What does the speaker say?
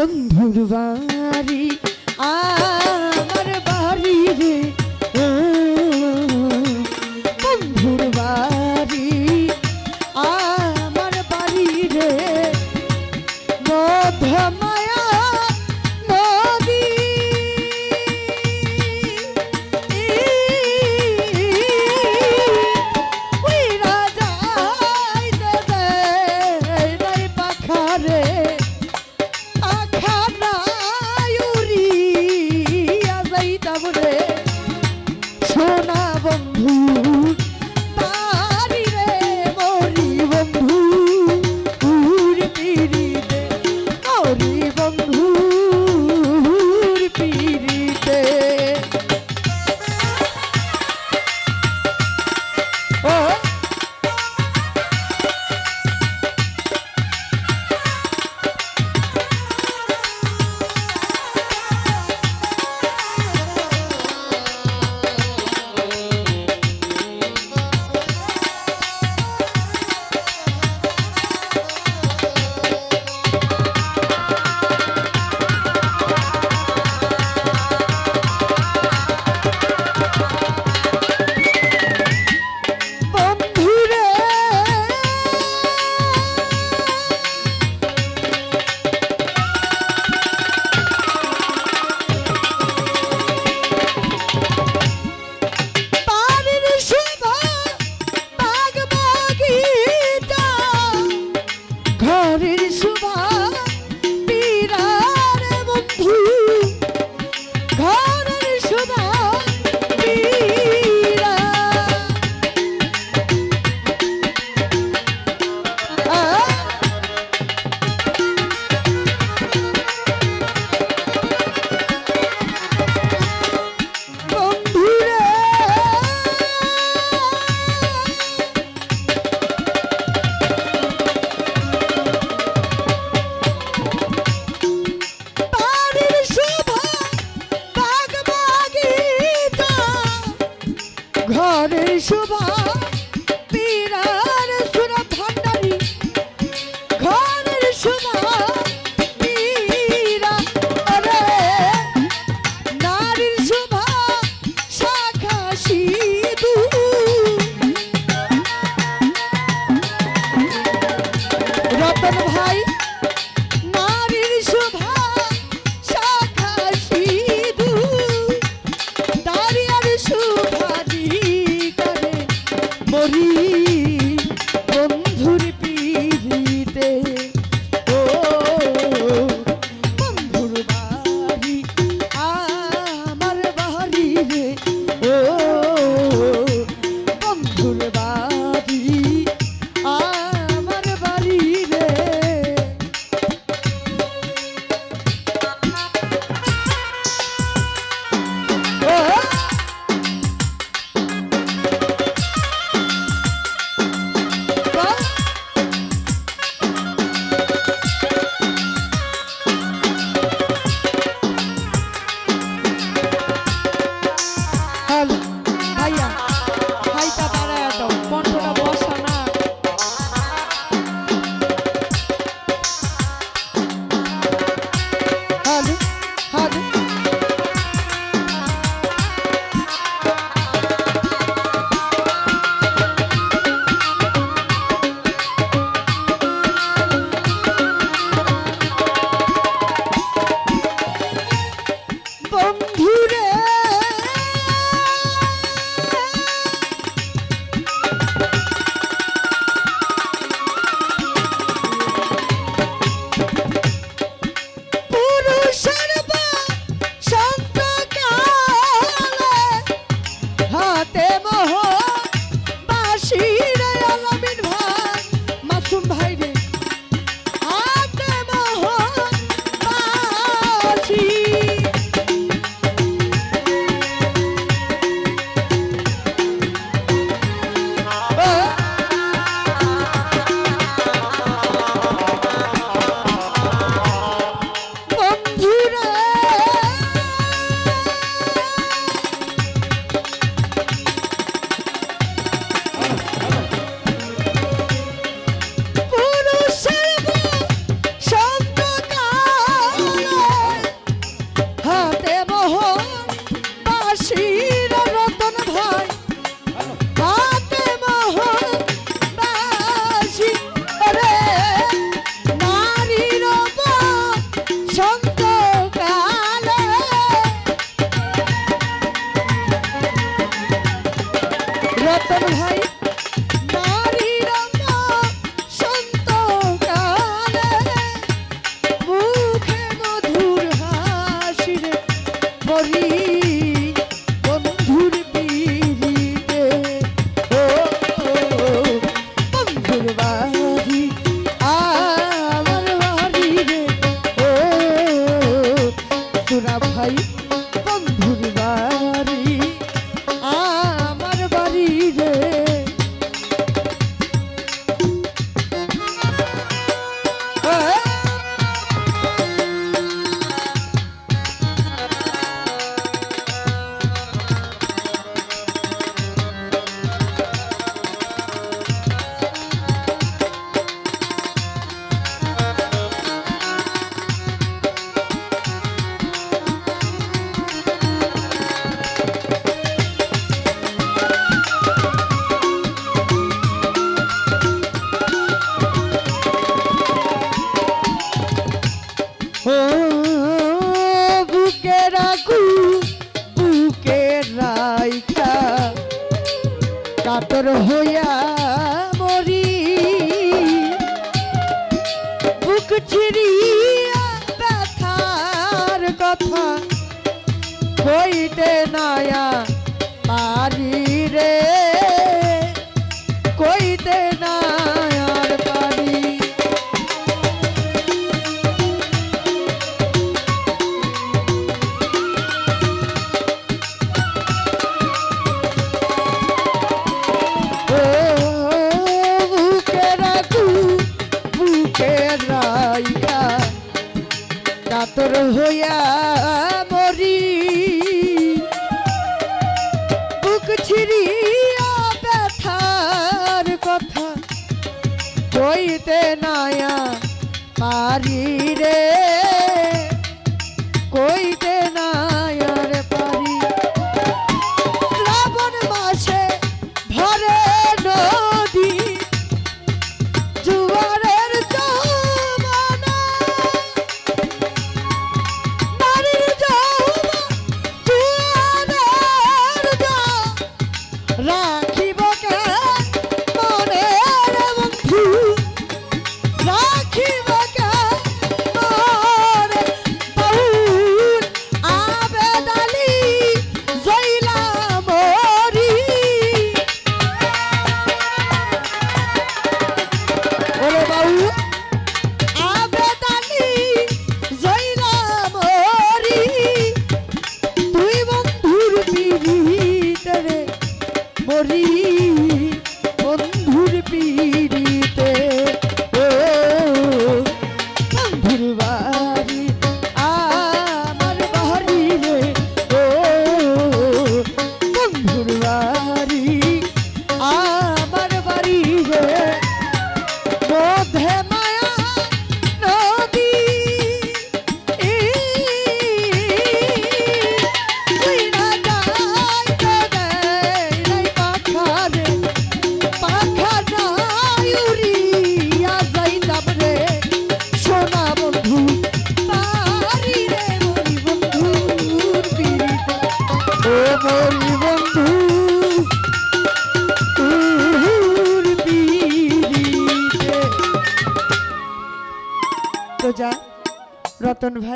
বন্ধুর বাড়ি আমার সোনা বন্ধু। ঘরের শোভা। করি। beauty. বন্ধুর বাড়ি। অন্তর হইয়া কাতর হইয়া মরি। বুক ছিড়িয়া ব্যথার কথা কইতে নায়া পারি রে। কইতে না What the hell? don't of